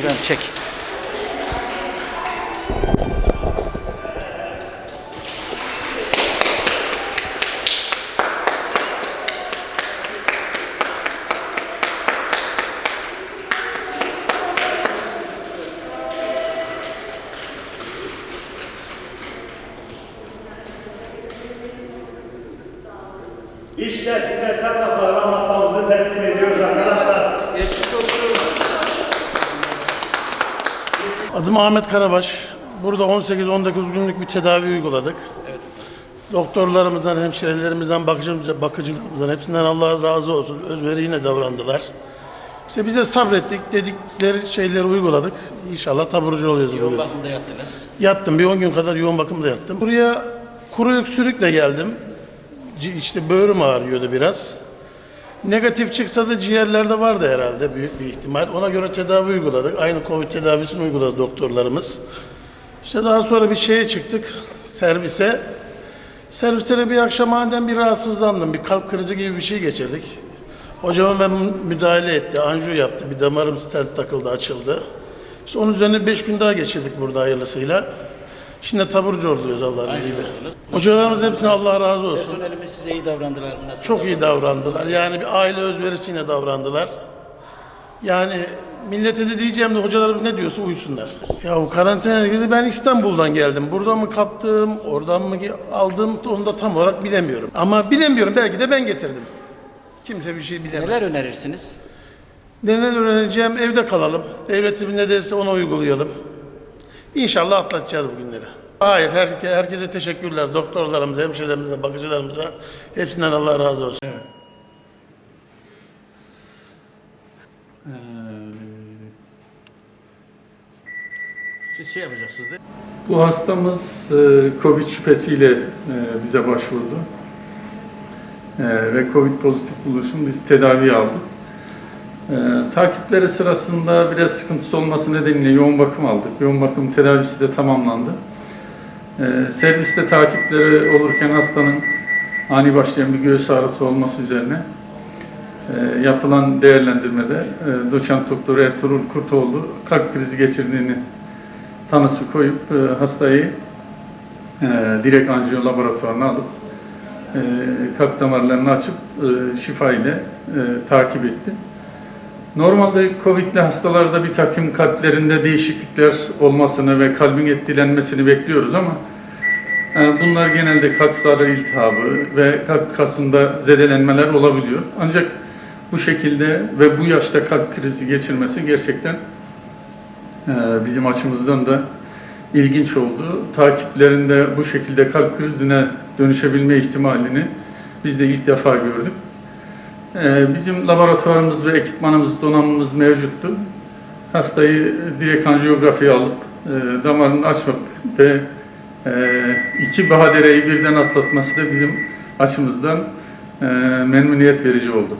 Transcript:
İbrahim çek. İşte size sapasağlam hastamızı Adım Ahmet Karabaş. Burada 18-19 günlük bir tedavi uyguladık. Doktorlarımızdan, hemşirelerimizden, bakıcımızdan, bakıcılarımızdan hepsinden Allah razı olsun. Özveriyle davrandılar. İşte bize sabrettik, dedikleri şeyleri uyguladık. İnşallah taburcu oluyoruz Yoğun bugün. bakımda yattınız. Yattım, bir 10 gün kadar yoğun bakımda yattım. Buraya kuru öksürükle geldim. İşte böğrüm ağrıyordu biraz. Negatif çıksa da ciğerlerde vardı herhalde büyük bir ihtimal. Ona göre tedavi uyguladık. Aynı Covid tedavisini uyguladı doktorlarımız. İşte daha sonra bir şeye çıktık, servise. Serviste de bir akşam aniden bir rahatsızlandım. Bir kalp krizi gibi bir şey geçirdik. Hocam ben müdahale etti, anjiyo yaptı. Bir damarım stent takıldı, açıldı. İşte onun üzerine beş gün daha geçirdik burada hayırlısıyla. Şimdi taburcu oluyoruz Allah'ın izniyle. Hocalarımız hepsine Allah razı olsun. Personelimiz size iyi davrandılar mı? Nasıl Çok iyi davrandılar. Yani bir aile özverisiyle davrandılar. Yani millete de diyeceğim de hocalarımız ne diyorsa uysunlar. Ya bu karantina ilgili ben İstanbul'dan geldim. Buradan mı kaptım, oradan mı aldım onu da tam olarak bilemiyorum. Ama bilemiyorum belki de ben getirdim. Kimse bir şey bilemez. Neler önerirsiniz? Neler öğreneceğim? Evde kalalım. Devletim ne derse ona uygulayalım. İnşallah atlatacağız bu günleri. Hayır, herke- herkese teşekkürler. Doktorlarımıza, hemşirelerimize, bakıcılarımıza. Hepsinden Allah razı olsun. Siz şey yapacaksınız değil mi? Bu hastamız e, Covid şüphesiyle e, bize başvurdu. E, ve Covid pozitif buluşum biz tedavi aldık. E, takipleri sırasında biraz sıkıntısı olması nedeniyle yoğun bakım aldık. Yoğun bakım tedavisi de tamamlandı. E, serviste takipleri olurken hastanın ani başlayan bir göğüs ağrısı olması üzerine e, yapılan değerlendirmede e, doçent doktor Ertuğrul Kurtoğlu kalp krizi geçirdiğini tanısı koyup e, hastayı e, direkt anjiyo laboratuvarına alıp e, kalp damarlarını açıp e, şifa ile e, takip etti. Normalde COVID'li hastalarda bir takım kalplerinde değişiklikler olmasını ve kalbin etkilenmesini bekliyoruz ama e, bunlar genelde kalp zarı iltihabı ve kalp kasında zedelenmeler olabiliyor. Ancak bu şekilde ve bu yaşta kalp krizi geçirmesi gerçekten ee, bizim açımızdan da ilginç oldu. Takiplerinde bu şekilde kalp krizine dönüşebilme ihtimalini biz de ilk defa gördük. Ee, Bizim laboratuvarımız ve ekipmanımız, donanımımız mevcuttu. Hastayı direkt anjiyografiye alıp e, damarını açmak ve e, iki badireyi birden atlatması da bizim açımızdan e, memnuniyet verici oldu.